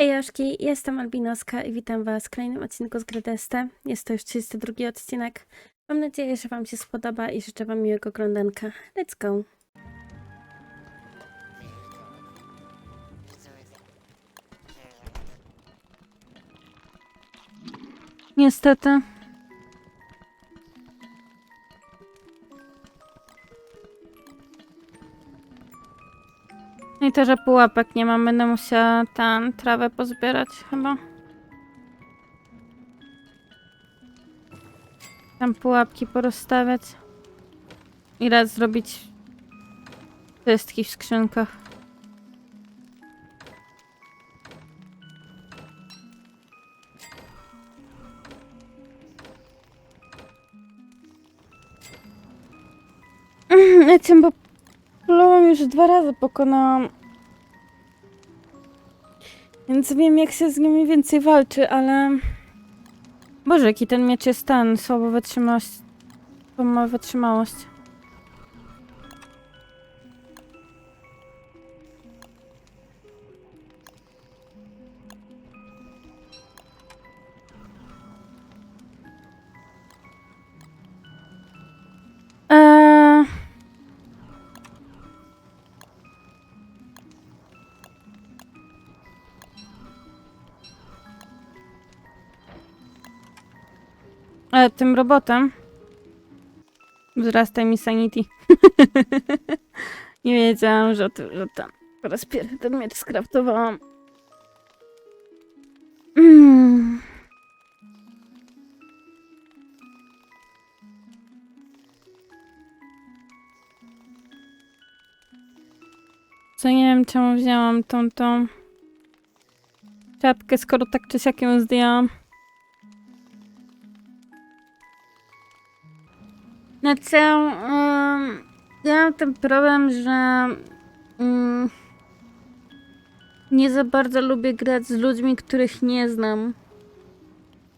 Hej Joszki, jestem Albinoska i witam Was w kolejnym odcinku z Gredeste. Jest to już 32 odcinek. Mam nadzieję, że Wam się spodoba i życzę Wam miłego oglądanka. Let's go! Niestety. I to, że pułapek nie mam, będę musiała tam trawę pozbierać chyba. Tam pułapki porozstawiać. I raz zrobić wszystkich w skrzynkach. Cię, bo już dwa razy pokonałam. Więc wiem, jak się z nimi więcej walczy, ale... Boże, jaki ten miecz jest ten, słabo wytrzymałość. Ma wytrzymałość. E, tym robotem wzrasta mi sanity. Nie wiedziałam, że, to, że tam po raz pierwszy ten miecz skraftowałam. Mm. Co nie wiem, czemu wzięłam tą, tą czapkę, skoro tak czy siak ją zdjęłam. Znaczy, um, ja mam ten problem, że um, nie za bardzo lubię grać z ludźmi, których nie znam.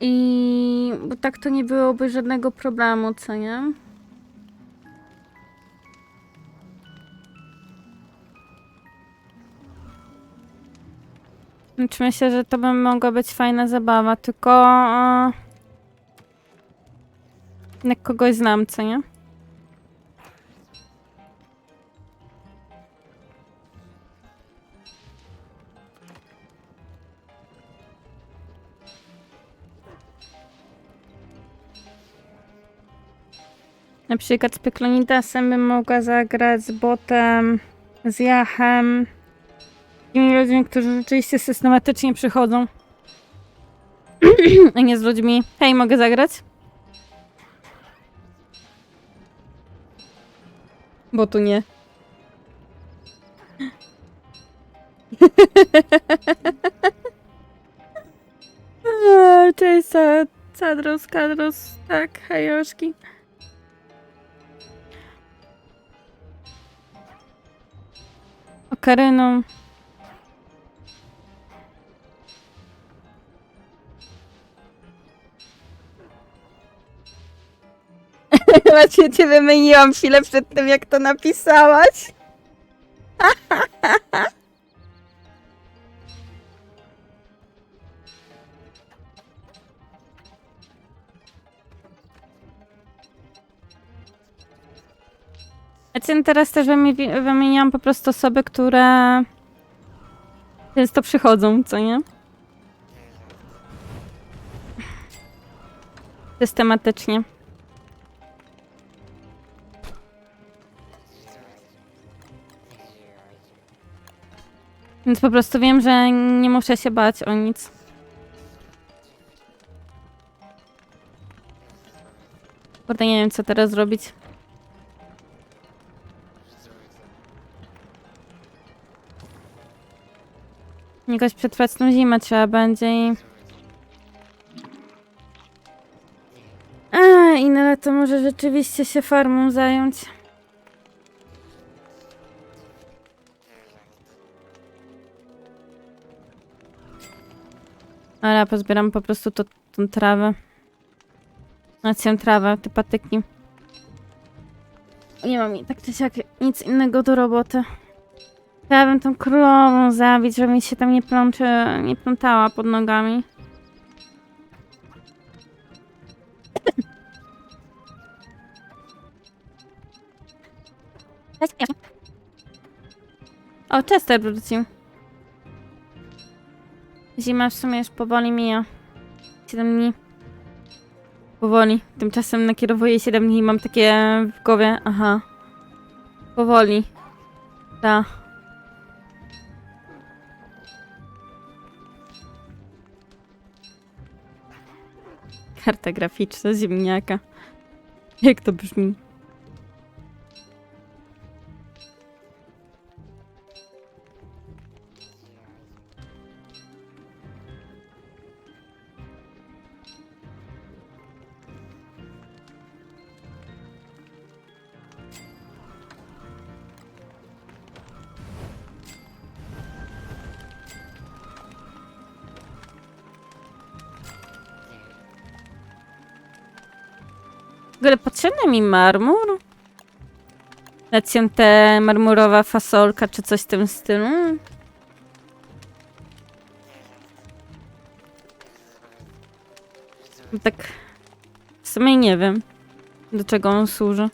I bo tak to nie byłoby żadnego problemu, co nie? Znaczy myślę, że to by mogła być fajna zabawa, tylko... jak kogoś znam, co nie? Na przykład z Pyklonidasem bym mogła zagrać z botem, z Jachem. Takimi ludźmi, którzy rzeczywiście systematycznie przychodzą. A nie z ludźmi. Hej, mogę zagrać? Bo tu nie. Cześć, Sadros, Kadros, tak, hajoszki. Okaryną. Właśnie cię wymieniłam chwilę przed tym, jak to napisałaś. Znaczy, teraz też wymi- wymieniłam po prostu osoby, które często przychodzą, co nie? Systematycznie. Więc po prostu wiem, że nie muszę się bać o nic. Kurde, nie wiem, co teraz zrobić. Jakoś przetrwać tą zimę trzeba będzie i... A, i na lato może rzeczywiście się farmą zająć. Ale ja pozbieram po prostu to, tą trawę. Znaczy trawę, te patyki. Nie mam i tak czy siak nic innego do roboty. Chciałabym tą królową zabić, żeby mi się tam nie, plączy, nie plątała pod nogami. O, Chester wrócił. Zima w sumie już powoli mija. 7 dni. Powoli. Tymczasem nakierowuję 7 dni i mam takie w głowie, aha. Powoli. Ta. Karta graficzna ziemniaka. Jak to brzmi? Ogóle potrzebny mi marmur? Lecją te marmurowa fasolka, czy coś w tym stylu? Tak... W sumie nie wiem, do czego on służy.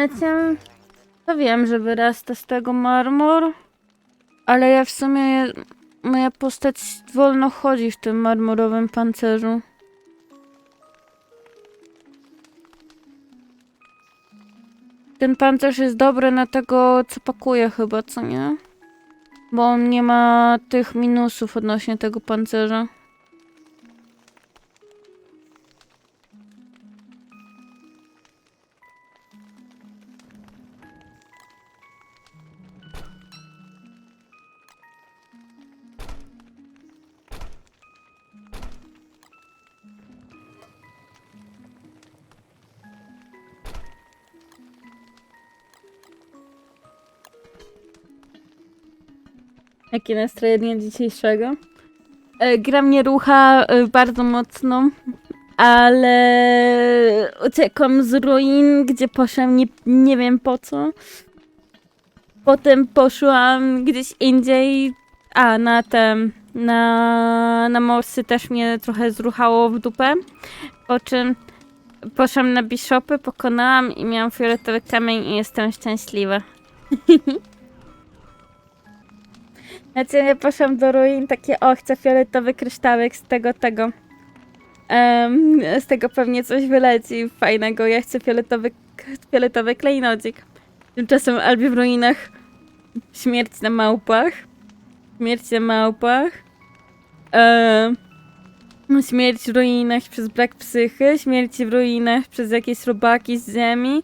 Lecę... To wiem, że wyrasta z tego marmur, ale ja w sumie... Moja postać wolno chodzi w tym marmurowym pancerzu. Ten pancerz jest dobry na tego, co pakuje chyba, co nie? Bo on nie ma tych minusów odnośnie tego pancerza. Jakie nastrojenie dzisiejszego? E, gra mnie rucha e, bardzo mocno, ale uciekłam z ruin, gdzie poszłam nie, nie wiem po co. Potem poszłam gdzieś indziej, a na tem, na, na morsy też mnie trochę zruchało w dupę. Po czym poszłam na bishopy, pokonałam i miałam fioletowy kamień i jestem szczęśliwa. Znaczy poszłam do ruin, takie o, chcę fioletowy kryształek z tego, tego. Z tego pewnie coś wyleci fajnego. Ja chcę fioletowy, fioletowy klejnocik. Tymczasem Albi w ruinach śmierć na małpach. Śmierć na małpach. Em, śmierć w ruinach przez brak psychy. Śmierć w ruinach przez jakieś robaki z ziemi.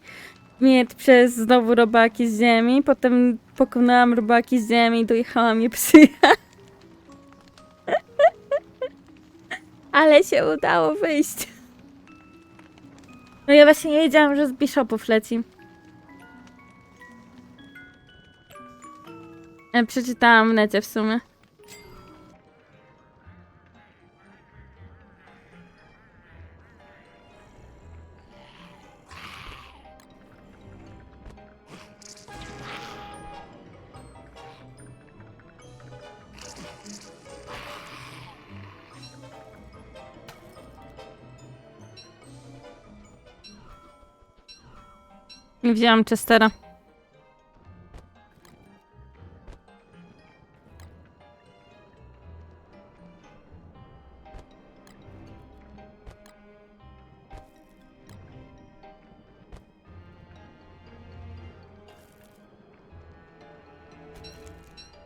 Śmierć przez znowu robaki z ziemi. Potem pokonałam robaki z ziemi i dojechała mnie psycha. Ale się udało wyjść. No ja właśnie nie wiedziałam, że z Bishopów leci. E, Przeczytałam w necie w sumie. Wzięłam Chestera.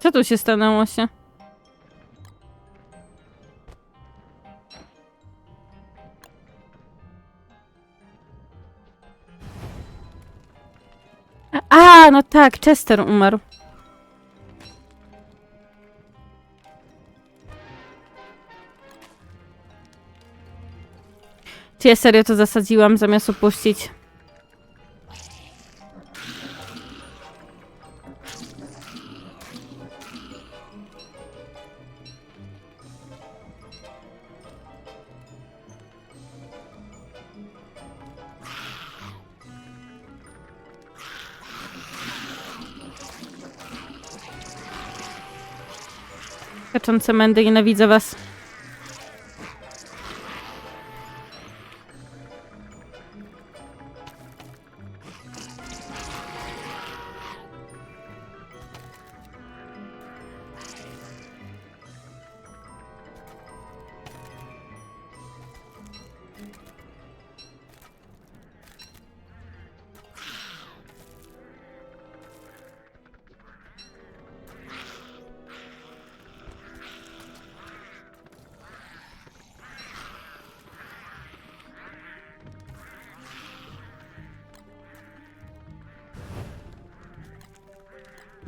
Co tu się stanęło się? No tak, Chester umarł. Czy ja serio to zasadziłam zamiast opuścić? Kaczące mędy, nienawidzę was.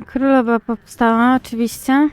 Królowa powstała, oczywiście.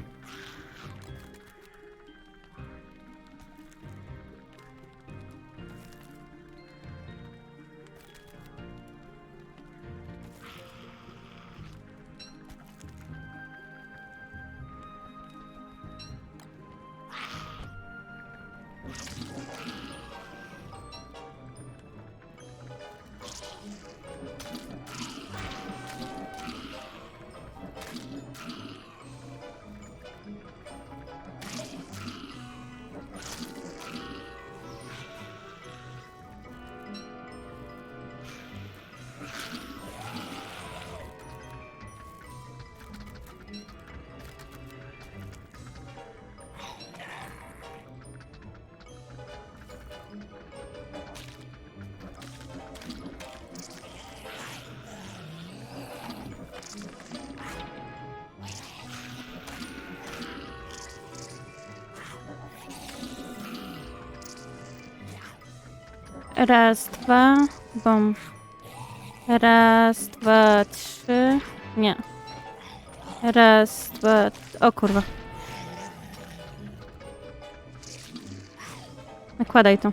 Raz, dwa, bom. Raz, dwa, trzy. Nie. Raz, dwa. O kurwa. Nakładaj to.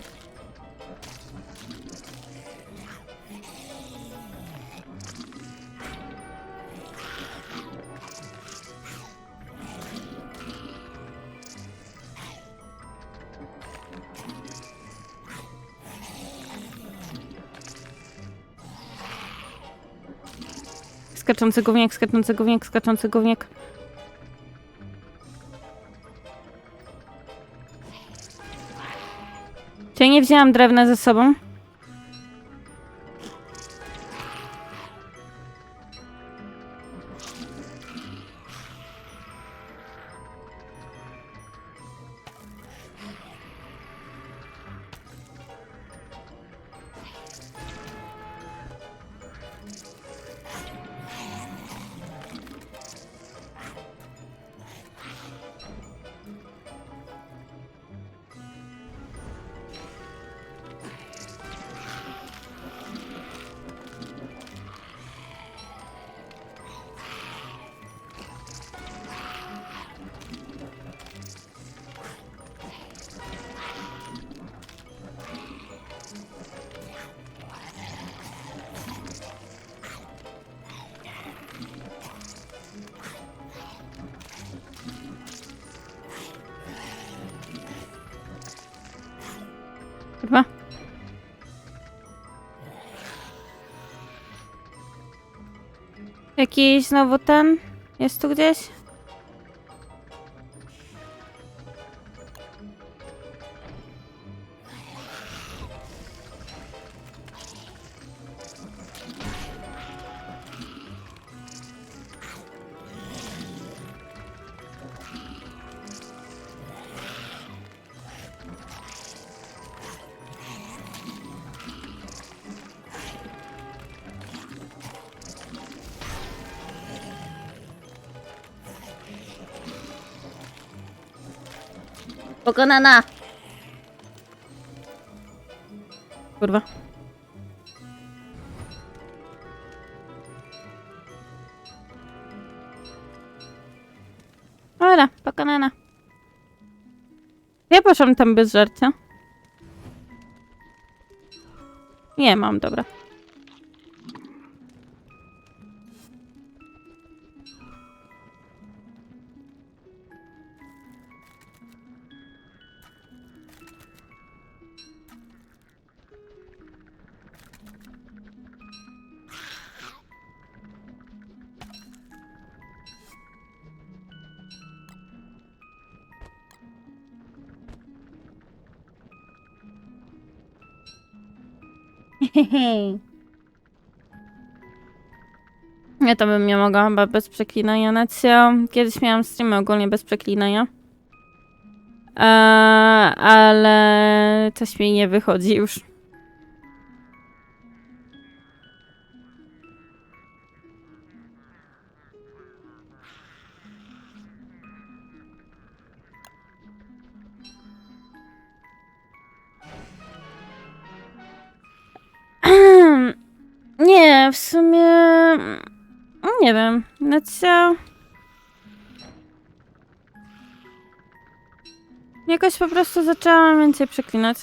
Skaczący gówniak, skaczący gówniak, skaczący gówniak. Czy ja nie wzięłam drewna ze sobą? Jakiś znowu ten? Jest tu gdzieś? Pokonana! Kurwa. Dobra, pokonana. Ja poszłam tam bez żarcia. Nie mam, dobra. Ja to bym nie mogła chyba bez przeklinania. Nacja, kiedyś miałam streamy ogólnie bez przeklinania. Eee, ale coś mi nie wychodzi już. Nie, w sumie. Nie wiem. Nacja. Jakoś po prostu zaczęłam więcej przeklinać.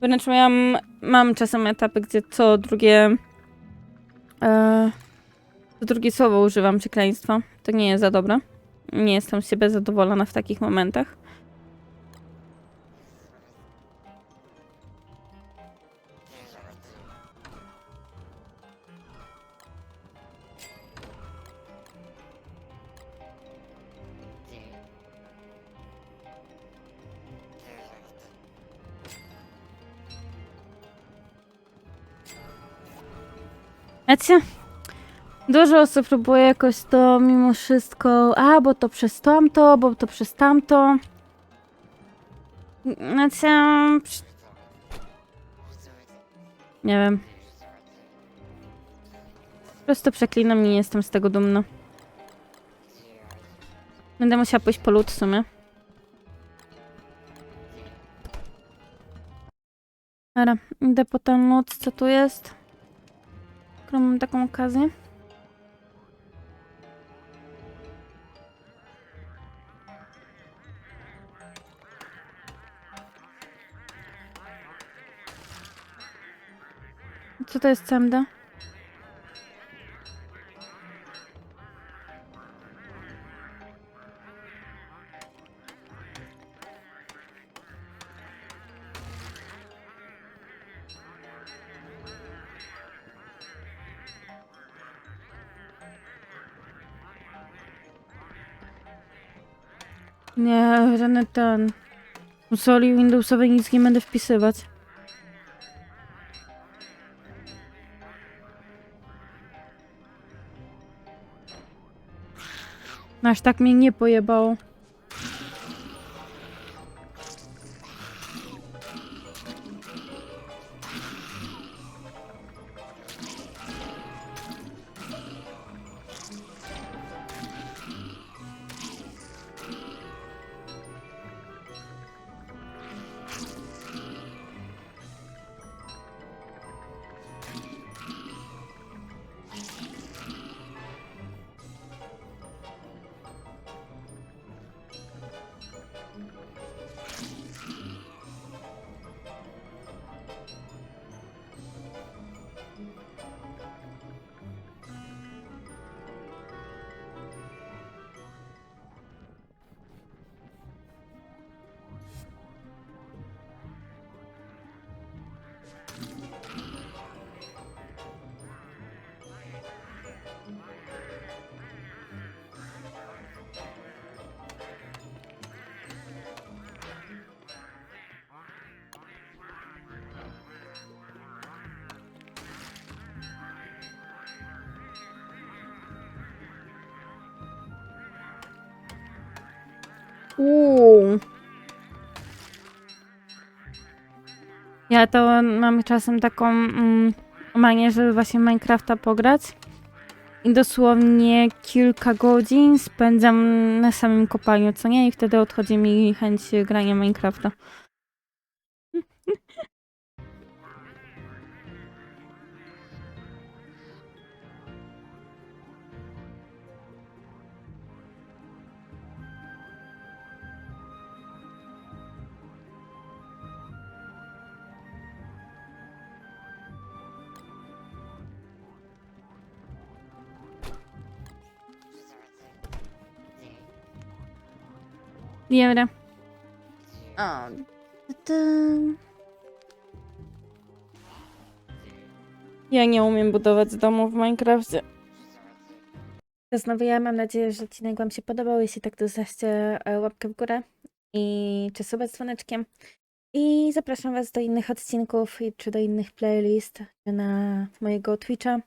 Wręcz miałam, mam czasem etapy, gdzie co drugie. E, co drugie słowo używam przekleństwa. To nie jest za dobre. Nie jestem z siebie zadowolona w takich momentach. Wiecie? Dużo osób próbuje jakoś to mimo wszystko, a bo to przez tamto, bo to przez tamto. Znaczy, nie wiem. Po prostu przeklinam i nie jestem z tego dumna. Będę musiała pójść po lód w sumie. Dobra, idę po ten lód, co tu jest. Skoro mam taką okazję. Co to jest CMD? Nie, żadny ten. W soli Windowsowej nic nie będę wpisywać. Aż tak mnie nie pojebało. Uuu. Ja to mam czasem taką mm, manię, żeby właśnie Minecrafta pograć. I dosłownie kilka godzin spędzam na samym kopaniu, co nie? I wtedy odchodzi mi chęć grania Minecrafta. Dobra. O, Ja nie umiem budować domu w Minecrafcie. To znowu ja mam nadzieję, że odcinek Wam się podobał. Jeśli tak, to zostawcie e, łapkę w górę i czy suba z dzwoneczkiem. I zapraszam Was do innych odcinków, i- czy do innych playlist, czy na mojego Twitcha,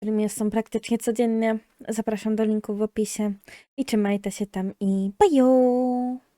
którym są praktycznie codziennie. Zapraszam do linku w opisie. I trzymajcie się tam i bye!